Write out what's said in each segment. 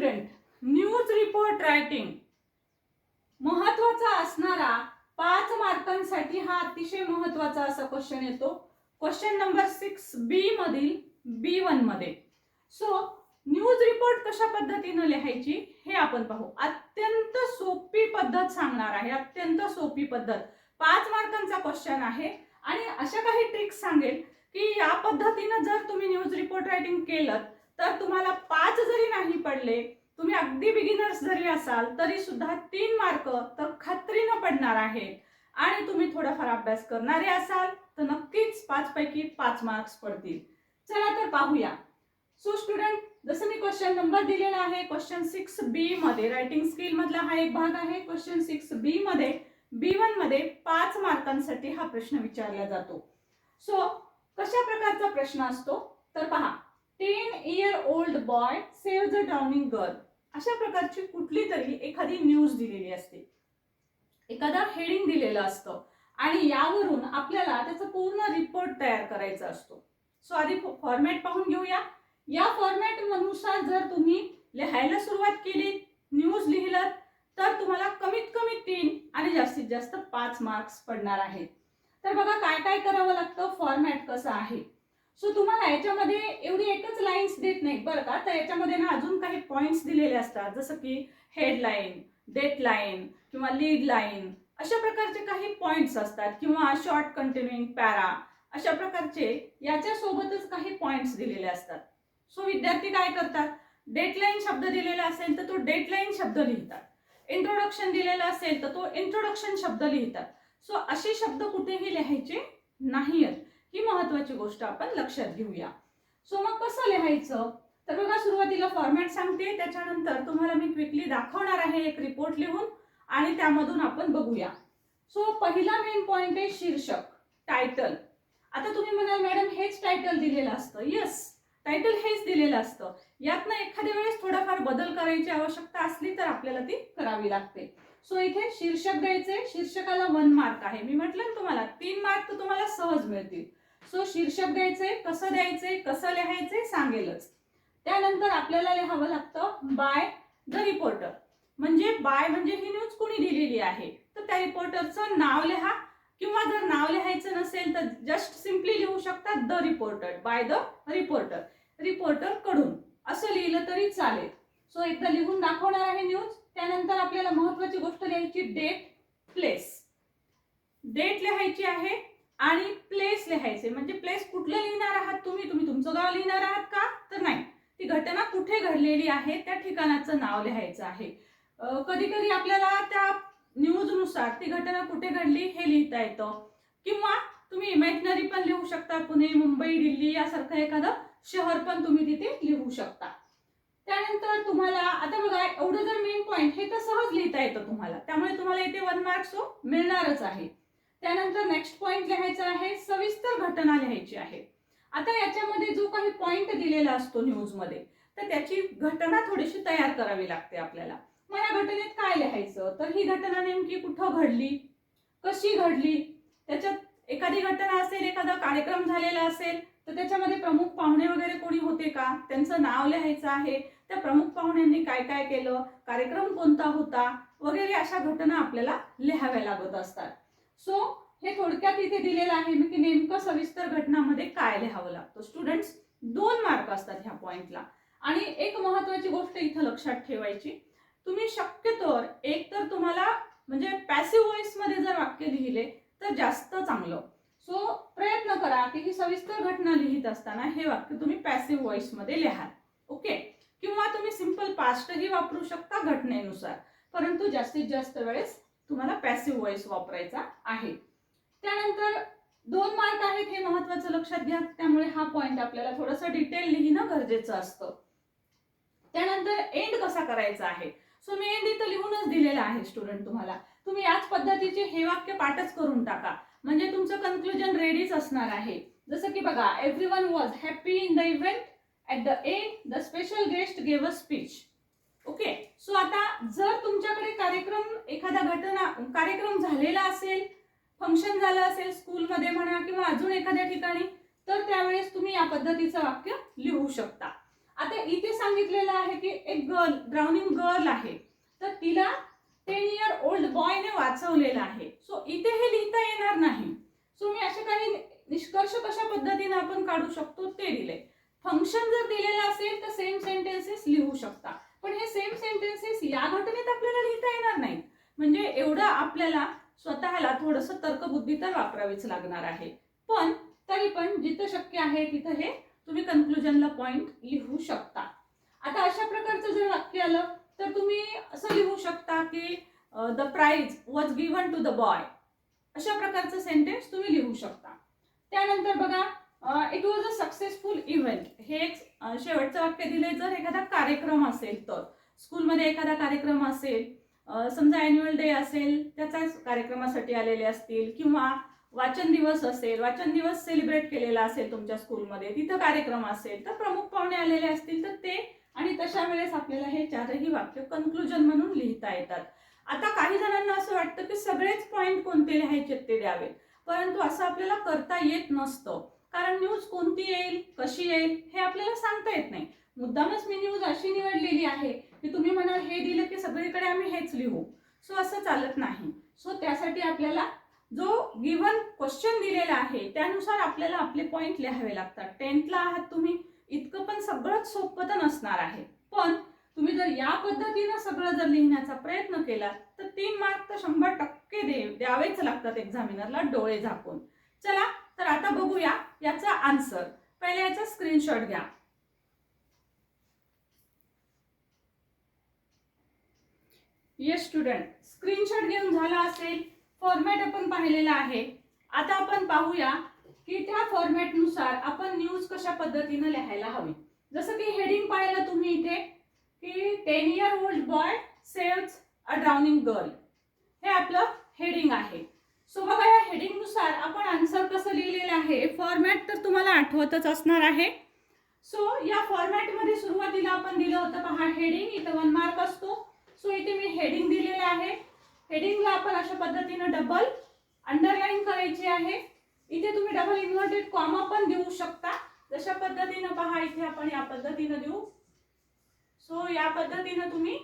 Student news report writing महत्त्वाचा असणारा पाच मार्कांसाठी हा अतिशय महत्त्वाचा असा क्वेश्चन येतो. क्वेश्चन नंबर सिक्स बी मधील बी वनमध्ये. सो न्यूज रिपोर्ट कशा पद्धतीनं लिहायची हे आपण पाहू. अत्यंत सोपी पद्धत सांगणार आहे. अत्यंत सोपी पद्धत. पाच मार्कांचा क्वेश्चन आहे. आणि अशा काही ट्रिक्स सांगेल की या पद्धतीनं जर तुम्ही न्यूज रिपोर्ट रायटिंग केलं तर तुम्हाला पाच जरी नाही पडले तुम्ही अगदी बिगिनर्स जरी असाल तरी सुद्धा तीन मार्क तर खात्रीनं पडणार आहेत. आणि तुम्ही थोडाफार अभ्यास करणारे असाल तर नक्कीच पाच पैकी पाच मार्क्स पडतील. चला तर पाहूया. सो स्टुडंट जसं मी क्वेश्चन नंबर दिलेला आहे क्वेश्चन सिक्स बी मध्ये रायटिंग स्किल मधला हा एक भाग आहे. क्वेश्चन सिक्स बी मध्ये बी वनमध्ये पाच मार्कांसाठी हा प्रश्न विचारला जातो. सो कशा प्रकारचा प्रश्न असतो? तर पहा. Ten year old boy save the drowning girl. अशा प्रकारची कुठली तरी एखादी न्यूज दिलेली असते. एखादा हेडिंग दिलेलं असतं. आणि यावरून आपल्याला त्याचा पूर्ण रिपोर्ट तयार करायचा असतो. सो आधी फॉर्मॅट पाहून घेऊया. या फॉर्मॅटनुसार जर तुम्ही लिहायला सुरुवात केली न्यूज लिहिलं तर तुम्हाला कमीत कमी तीन आणि जास्तीत जास्त पाच मार्क्स पडणार आहेत. तर बघा काय काय करावं लागतं? फॉर्मॅट कसं आहे? सो तुम्हाला याच्यामध्ये एवढी एकच लाईन्स देत नाही बरं का? तर याच्यामध्ये ना अजून काही पॉईंट्स दिलेले असतात. जसं की हेडलाईन डेट लाईन किंवा लीड लाईन अशा प्रकारचे काही पॉईंट्स असतात. किंवा शॉर्ट कंटिन्युइंग पॅरा अशा प्रकारचे याच्यासोबतच काही पॉईंट्स दिलेले असतात. सो विद्यार्थी काय करतात? डेटलाईन शब्द दिलेला असेल तर तो डेटलाईन शब्द लिहितात. इंट्रोडक्शन दिलेला असेल तर तो इंट्रोडक्शन शब्द लिहितात. सो असे शब्द कुठेही लिहायचे नाहीत ही महत्वाची गोष्ट आपण लक्षात घेऊया. सो मग कसं लिहायचं? तर बघा सुरुवातीला फॉर्मॅट सांगते त्याच्यानंतर तुम्हाला मी क्विकली दाखवणार आहे एक रिपोर्ट लिहून आणि त्यामधून आपण बघूया. सो पहिला मेन पॉइंट आहे शीर्षक टायटल आता तुम्ही म्हणाल मॅडम हेच टायटल दिलेलं असतं. येस टायटल हेच दिलेलं असतं. यातनं एखाद्या वेळेस थोडाफार बदल करायची आवश्यकता असली तर आपल्याला ती करावी लागते. सो इथे शीर्षक द्यायचे शीर्षकाला वन मार्क आहे. मी म्हटलं ना तुम्हाला तीन मार्क तर तुम्हाला सहज मिळतील. सो शीर्षक द्यायचे कसं द्यायचे कसं लिहायचंय सांगेलच. त्यानंतर आपल्याला लिहावं लागतं बाय द रिपोर्टर म्हणजे बाय म्हणजे ही न्यूज कुणी दिलेली आहे? तर त्या रिपोर्टरचं नाव लिहा. किंवा जर नाव लिहायचं नसेल तर जस्ट सिम्पली लिहू शकता the reporter by the reporter रिपोर्टरकडून. असं लिहिलं तरी चालेल. सो एकदा लिहून दाखवणार आहे न्यूज त्यानंतर आपल्याला महत्वाची गोष्ट लिहायची डेट प्लेस डेट लिहायची आहे. आणि प्लेस लिहायचे. म्हणजे प्लेस कुठलं लिहिणार आहात तुम्ही? तुम्ही तुमचं गाव लिहिणार आहात का? तर नाही. ती घटना कुठे घडलेली आहे? त्या ठिकाणाचं नाव लिहायचं आहे. कधी कधी आपल्याला त्या न्यूजनुसार ती घटना कुठे घडली हे लिहिता येतं. किंवा तुम्ही इमॅजिनरी पण लिहू शकता. पुणे मुंबई दिल्ली यासारखं एखादं शहर पण तुम्ही तिथे लिहू शकता. त्यानंतर तुम्हाला आता बघा एवढं जर मेन पॉईंट हे तर सहज लिहिता येतं तुम्हाला. त्यामुळे तुम्हाला इथे वन मार्क्स मिळणारच आहे. त्यानंतर नेक्स्ट पॉइंट लिहायचा आहे सविस्तर घटना लिहायची आहे. आता याच्यामध्ये जो काही पॉइंट दिलेला असतो न्यूजमध्ये तर त्याची घटना थोडीशी तयार करावी लागते आपल्याला. मग या घटनेत काय लिहायचं? तर ही घटना नेमकी कुठं घडली? कशी घडली? त्याच्यात एखादी घटना असेल एखादा कार्यक्रम झालेला असेल तर त्याच्यामध्ये प्रमुख पाहुणे वगैरे कोणी होते का? त्यांचं नाव लिहायचं आहे. त्या प्रमुख पाहुण्यांनी काय काय केलं? कार्यक्रम कोणता होता? वगैरे अशा घटना आपल्याला लिहाव्या लागत असतात. सो हे थोडक्यात इथे दिलेलं आहे की नेमकं सविस्तर घटनामध्ये काय लिहावं लागतं. स्टुडंट्स दोन मार्क असतात ह्या पॉइंटला आणि एक महत्वाची गोष्ट इथं लक्षात ठेवायची. तुम्ही शक्यतोवर एक तर तुम्हाला म्हणजे पॅसिव्ह वॉइसमध्ये जर वाक्य लिहिले तर जास्त चांगलं. सो प्रयत्न करा की ही सविस्तर घटना लिहित असताना हे वाक्य तुम्ही पॅसिव्ह व्हॉइसमध्ये लिहाल. ओके किंवा तुम्ही सिंपल पास्टही वापरू शकता घटनेनुसार. परंतु जास्तीत जास्त वेळेस तुम्हाला पॅसिव्ह व्हॉइस वापरायचा आहे. त्यानंतर दोन मार्क आहेत हे महत्वाचं लक्षात घ्या. त्यामुळे हा पॉइंट आपल्याला थोडंसं डिटेल लिहिणं गरजेचं असतं. त्यानंतर एंड कसा करायचा आहे? सो मी एंड इथं लिहूनच दिलेला आहे स्टुडंट तुम्हाला. तुम्ही याच पद्धतीचे हे वाक्य पाठच करून टाका. म्हणजे तुमचं कन्क्लुजन रेडीच असणार आहे. जसं की बघा everyone was happy in the event at the end the special guest gave a speech okay so आता जर तुमच्याकडे कार्यक्रम एखादा घटना कार्यक्रम झालेला असेल फंक्शन झालं असेल स्कूलमध्ये म्हणा किंवा अजून एखाद्या ठिकाणी तर त्यावेळेस तुम्ही या पद्धतीचं वाक्य लिहू शकता. आता इथे सांगितलेलं आहे की एक गर्ल ड्राउनिंग गर्ल आहे. तर तिला टेन इयर ओल्ड बॉयने वाचवलेलं आहे. सो इथे हे लिहिता येणार नाही. सो मी असे काही निष्कर्ष कशा पद्धतीने आपण काढू शकतो ते दिले फंक्शन जर दिलेलं असेल तर सेम सेंटेन्सेस लिहू शकता. पण हे सेम सेंटेन्सेस या घटनेत आपल्याला लिहिता येणार नाही म्हणजे एवढं आपल्याला स्वतःला थोडंसं तर्कबुद्धी तर वापरावीच लागणार आहे. पण तरी पण जिथं शक्य आहे तिथं हे तुम्ही कन्क्लुजनला पॉइंट लिहू शकता. आता अशा प्रकारचं जर वाक्य आलं तर तुम्ही असं लिहू शकता की the prize was given to the boy अशा प्रकारचं सेंटेन्स तुम्ही लिहू शकता. त्यानंतर बघा it was a successful event हे एक शेवटचं वाक्य दिले जर एखादा कार्यक्रम असेल तर स्कूलमध्ये एखादा कार्यक्रम असेल समजा अॅन्युअल डे असेल त्याचाच कार्यक्रमासाठी आलेले असतील किंवा वाचन दिवस असेल वाचन दिवस सेलिब्रेट केलेला असेल तुमच्या स्कूलमध्ये तिथं कार्यक्रम असेल तर प्रमुख पाहुणे आलेले असतील तर ते आणि तशा वेळेस आपल्याला हे चारही वाक्य कन्क्लुजन म्हणून लिहिता येतात. आता काही जणांना असं वाटतं की सगळेच पॉईंट कोणते लिहायचे ते द्यावेत. परंतु असं आपल्याला करता येत नसतं. कारण न्यूज कोणती येईल कशी येईल हे आपल्याला सांगता येत नाही. मुद्दामच मी न्यूज अशी निवडलेली आहे की तुम्ही म्हणाल हे दिलं की सगळीकडे आम्ही हेच लिहू. सो असं चालत नाही. सो त्यासाठी आपल्याला जो गिव्हन क्वेश्चन दिलेला आहे त्यानुसार आपल्याला आपले पॉईंट लिहावे लागतात. टेन्थला आहात तुम्ही इतकं पण सगळंच सोपं तर नसणार आहे. पण तुम्ही जर या पद्धतीनं सगळं जर लिहिण्याचा प्रयत्न केला तर तीन मार्क तर शंभर टक्के दे द्यावेच लागतात एक्झामिनरला डोळे झाकून. चला तर आता बघूया याचा आन्सर. पहिले याचा स्क्रीनशॉट घ्या. येस स्टुडंट स्क्रीनशॉट घेऊन झाला असेल. फॉर्मॅट आपण पाहिलेला आहे. आता आपण पाहूया की त्या फॉर्मॅटनुसार आपण न्यूज कशा पद्धतीनं लिहायला हवी. जसं की हेडिंग पाहिलं तुम्ही इथे की ten year old boy save a drowning girl हे आपलं हेडिंग आहे. सो बघा या हेडिंगनुसार आपण आन्सर कसं लिहिलेलं आहे? फॉर्मॅट तर तुम्हाला आठवतच असणार आहे. सो या फॉर्मॅटमध्ये सुरुवातीला आपण दिलं होतं पहा हेडिंग इथं वन मार्क असतो. सो इथे मी हेडिंग दिलेलं आहे. हेडिंगला आपण अशा पद्धतीनं डबल अंडरलाईन करायची आहे. इथे तुम्ही डबल इन्व्हर्टेड कॉमा पण देऊ शकता. जशा पद्धतीनं पहा इथे आपण या पद्धतीनं देऊ. सो या पद्धतीनं तुम्ही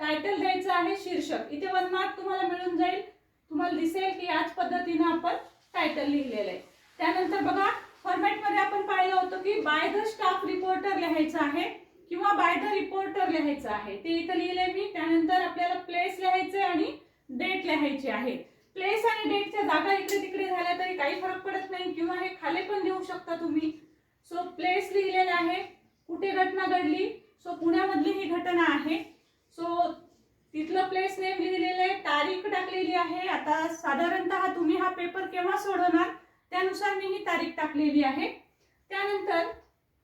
टायटल द्यायचं आहे शीर्षक. इथे वन मार्क तुम्हाला मिळून जाईल. तुम्हाला दिसेल की याच पद्धतीनं आपण टायटल लिहिलेलं आहे. त्यानंतर बघा फॉर्मॅटमध्ये आपण पाहिलं होतं की बाय द स्टाफ रिपोर्टर लिहायचं आहे किंवा बाय द रिपोर्टर लिहायचं आहे. ते इथं लिहिले मी. त्यानंतर आपल्याला प्लेस लिहायचे आणि डेट लिहायची आहे. प्लेस आणि डेटच्या जागा इकडे तिकडे झाल्या तरी काही फरक पडत नाही किंवा हे खाली पण लिहू शकता तुम्ही. सो प्लेस लिहिलेलं आहे. कुठे घटना घडली? सो पुण्यामधली ही घटना आहे. प्लेस नेम लिहिलेलं आहे तारीख टाकलेली आहे. आता साधारणतः तुम्ही हा पेपर केव्हा सोडवणार? त्यानुसार मी ही तारीख टाकलेली आहे. त्यानंतर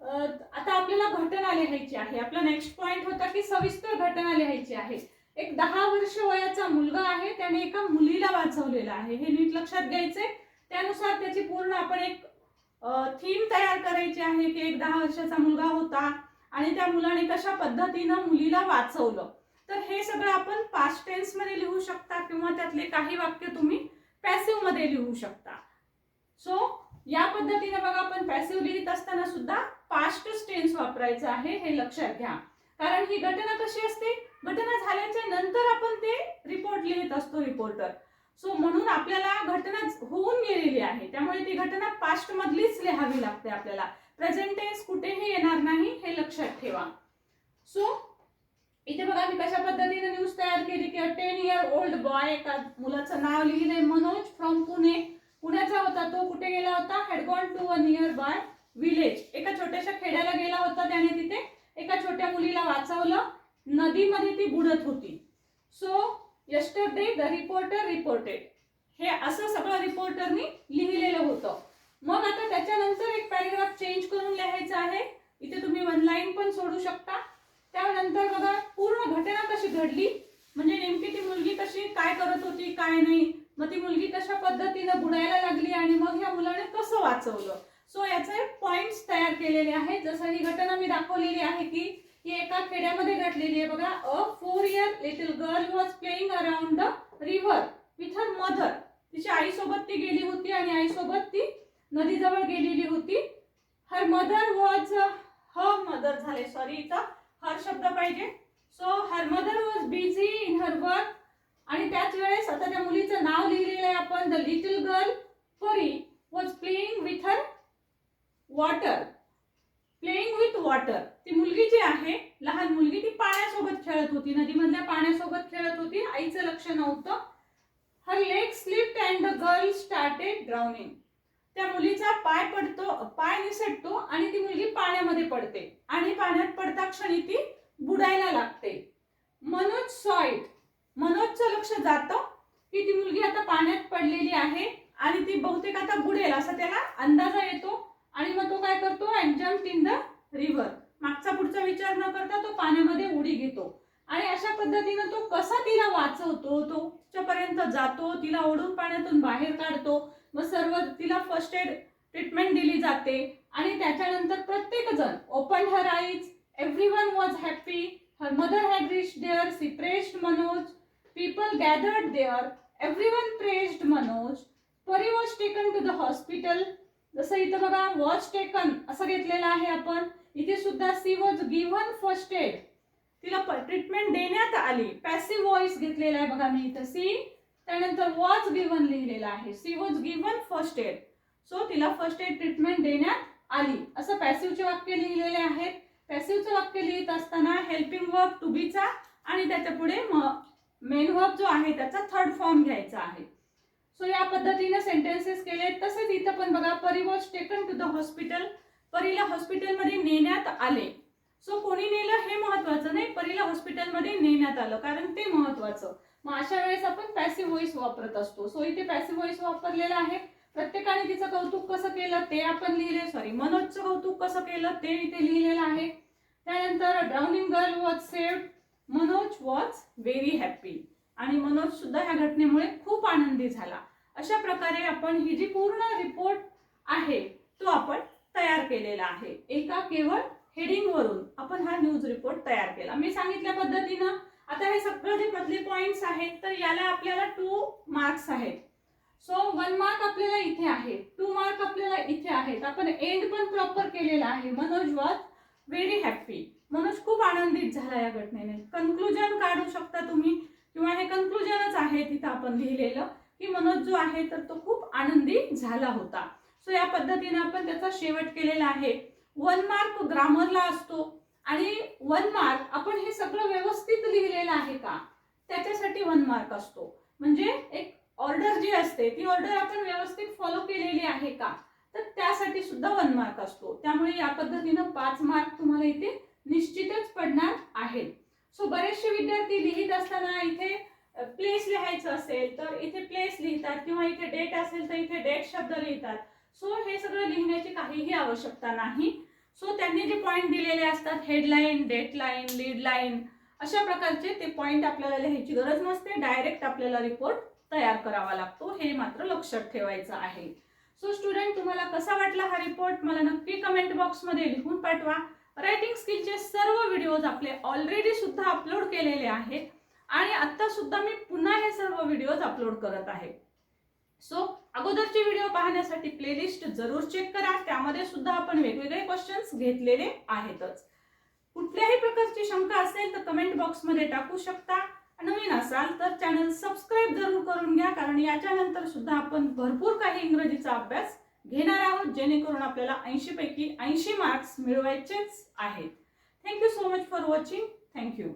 आता आपल्याला घटना लिहायची आहे. आपला नेक्स्ट पॉइंट होता की सविस्तर घटना लिहायची आहे. एक दहा वर्ष वयाचा मुलगा आहे त्याने एका मुलीला वाचवलेला आहे. हे नीट लक्षात घ्यायचंय. त्यानुसार त्याची पूर्ण आपण एक थीम तयार करायची आहे की एक दहा वर्षाचा मुलगा होता आणि त्या मुलाने कशा पद्धतीनं मुलीला वाचवलं. तर हे सगळं आपण पास्ट टेन्समध्ये लिहू शकता किंवा त्यातले काही वाक्य तुम्ही पॅसिव्हमध्ये लिहू शकता. सो या पद्धतीने बघा आपण पॅसिव्ह लिहित असताना सुद्धा पास्ट टेन्स वापरायचं आहे हे लक्षात घ्या. कारण ही घटना कशी असते? घटना झाल्याच्यानंतर आपण ते रिपोर्ट लिहित असतो रिपोर्टर सो म्हणून आपल्याला घटना होऊन गेलेली आहे. त्यामुळे ती घटना पास्ट मधलीच लिहावी लागते आपल्याला. प्रेझेंट टेन्स कुठेही येणार नाही हे लक्षात ठेवा. सो इथे बघा मी कशा पद्धतीने न्यूज तयार केली की टेन इयर ओल्ड बॉय एका मुलाचं नाव लिहिलंय मनोज फ्रॉम पुणे. पुण्याचा होता तो कुठे गेला होता? Had gone to a nearby village एका छोट्याशा खेड्याला गेला होता त्याने तिथे एका छोट्या मुलीला वाचवलं. नदीमध्ये ती बुडत होती. So yesterday the reporter reported हे असं सगळं रिपोर्टरनी लिहिलेलं होतं. मग आता त्याच्यानंतर एक पॅरेग्राफ चेंज करून लिहायचं आहे. इथे तुम्ही वन लाईन पण सोडू शकता. त्यानंतर बघा पूर्ण घटना कशी घडली? म्हणजे नेमकी ती मुलगी कशी काय करत होती काय नाही? मग ती मुलगी कशा पद्धतीनं बुडायला लागली आणि मग ह्या मुलाने कसं वाचवलं? सो याचे पॉइंट्स तयार केलेले आहेत. जसं ही घटना मी दाखवलेली आहे की ही एका खेड्यामध्ये घडलेली आहे. बघा a four year little girl was playing around the river with her mother तिच्या आईसोबत ती गेली होती आणि आईसोबत ती नदीजवळ गेलेली होती. Her mother was her mother झाले सॉरी इथं हर शब्द पाहिजे. So her mother was busy in her work आणि त्याच वेळेस आता त्या मुलीचं नाव लिहिलेलं आहे आपण. The little girl Pari was playing with her water playing with water ती मुलगी जी आहे लहान मुलगी ती पाण्यासोबत खेळत होती. नदीमधल्या पाण्यासोबत खेळत होती. आईचं लक्ष नव्हतं. Her leg slipped and the girl started drowning त्या मुलीचा पाय पडतो पाय निसटतो आणि ती मुलगी पाण्यामध्ये पडते. आणि पाण्यात पडता क्षणी ती बुडायला लागते. मनोज सॉइट. मनोजचं लक्ष जातं की ती मुलगी आता पाण्यात पडलेली आहे आणि ती बहुतेक आता बुडेल असा त्याला अंदाजा येतो. आणि मग तो काय करतो? And jump in the river मागचा पुढचा विचार न करता तो पाण्यामध्ये उडी घेतो. आणि अशा पद्धतीनं तो कसा तिला वाचवतो? तो तिच्यापर्यंत जातो तिला ओढून पाण्यातून बाहेर काढतो. मग सर्व तिला फर्स्ट एड ट्रीटमेंट दिली जाते. आणि त्याच्यानंतर प्रत्येक जण open her eyes everyone was happy her mother had reach there she praised Manoj people gathered there everyone praised Manoj Pari was taken to the hospital जसं इथं बघा वॉज टेकन असं घेतलेलं आहे आपण. इथे सुद्धा she was given first aid तिला ट्रीटमेंट देण्यात आली. पॅसिव्ह व्हॉइस घेतलेला आहे बघा मी इथं. सी त्यानंतर वॉज गिव्हन लिहिलेलं आहे. She was given first aid so तिला फर्स्ट एड ट्रीटमेंट देण्यात आली. असं पॅसिव्हचे वाक्य लिहिलेले आहेत पॅसिव्हचं वाक्य लिहित असताना हेल्पिंग वर्ब टू बीचा आणि त्याच्या पुढे मेन वर्ब जो आहे त्याचा थर्ड फॉर्म घ्यायचा आहे. सो या पद्धतीने सेंटेन्सेस केले. तसेच इथं पण बघा Pari was taken to the hospital परीला हॉस्पिटलमध्ये नेण्यात आले. सो कोणी नेलं हे महत्वाचं नाही. परीला हॉस्पिटलमध्ये नेण्यात आलं. कारण ते महत्वाचं. मग अशा वेळेस आपण पॅसिव्ह व्हॉइस वापरत असतो. सो इथे पॅसिव्ह व्हॉइस वापरलेला आहे. प्रत्येकाने तिचं कौतुक कसं केलं ते आपण लिहिले सॉरी मनोजचं कौतुक कसं केलं ते इथे लिहिलेलं आहे. त्यानंतर drowning girl was saved Manoj was very happy आणि मनोज सुद्धा ह्या घटनेमुळे खूप आनंदी झाला. अशा प्रकारे आपण ही जी पूर्ण रिपोर्ट आहे तो आपण तयार केलेला आहे. एका केवळ हेडिंगवरून आपण हा न्यूज रिपोर्ट तयार केला. मी सांगितल्या पद्धतीनं आता हे सगळं जे मधले पॉइंट्स आहेत तर याला आपल्याला टू मार्क्स आहेत. सो वन मार्क आपल्याला इथे आहे टू मार्क आपल्याला इथे आहेत. आपण एंड पण प्रॉपर केलेला आहे. Manoj was very happy Manoj खूप आनंदित झाला या घटनेने. कन्क्लुजन काढू शकता तुम्ही. किंवा हे कन्क्लुजनच आहे तिथं आपण लिहिलेलं की मनोज जो आहे तर तो खूप आनंदी झाला होता. सो या पद्धतीने आपण त्याचा शेवट केलेला आहे. वन मार्क ग्रामरला असतो. आणि वन मार्क आपण हे सगळं व्यवस्थित लिहिलेलं आहे का त्याच्यासाठी वन मार्क असतो. म्हणजे एक ऑर्डर जी असते ती ऑर्डर आपण व्यवस्थित फॉलो केलेली आहे का? तर त्यासाठी सुद्धा वन मार्क असतो. त्यामुळे या पद्धतीनं पाच मार्क तुम्हाला इथे निश्चितच पडणार आहेत. सो बरेचसे विद्यार्थी लिहित असताना इथे प्लेस लिहायचं असेल तर इथे प्लेस लिहितात किंवा इथे डेट असेल तर इथे डेट शब्द लिहितात. सो हे सगळं लिहिण्याची काहीही आवश्यकता नाही. सो त्यांनी जे पॉईंट दिलेले असतात headline date line lead line अशा प्रकारचे ते पॉईंट आपल्याला लिहायची गरज नसते. डायरेक्ट आपल्याला रिपोर्ट तयार करावा लागतो. हे मात्र लक्षात ठेवायचं आहे. सो स्टुडंट तुम्हाला कसा वाटला हा रिपोर्ट मला नक्की कमेंट बॉक्समध्ये लिहून पाठवा. रायटिंग स्किलचे सर्व व्हिडिओज आपले ऑलरेडी सुद्धा अपलोड केलेले आहेत. आणि आता सुद्धा मी पुन्हा हे सर्व व्हिडिओज अपलोड करत आहे. सो अगोदरचे व्हिडिओ पाहण्यासाठी प्लेलिस्ट जरूर चेक करा. त्यामध्ये सुद्धा आपण वेगवेगळे क्वेश्चन्स घेतलेले आहेतच. कुठल्याही प्रकारची शंका असेल तर कमेंट बॉक्समध्ये टाकू शकता. नवीन असाल तर चॅनल सबस्क्राईब जरूर करून घ्या कारण याच्यानंतर सुद्धा आपण भरपूर काही इंग्रजीचा अभ्यास घेणार आहोत जेणेकरून आपल्याला ऐंशी पैकी ऐंशी मार्क्स मिळवायचेच आहेत. Thank you so much for watching thank you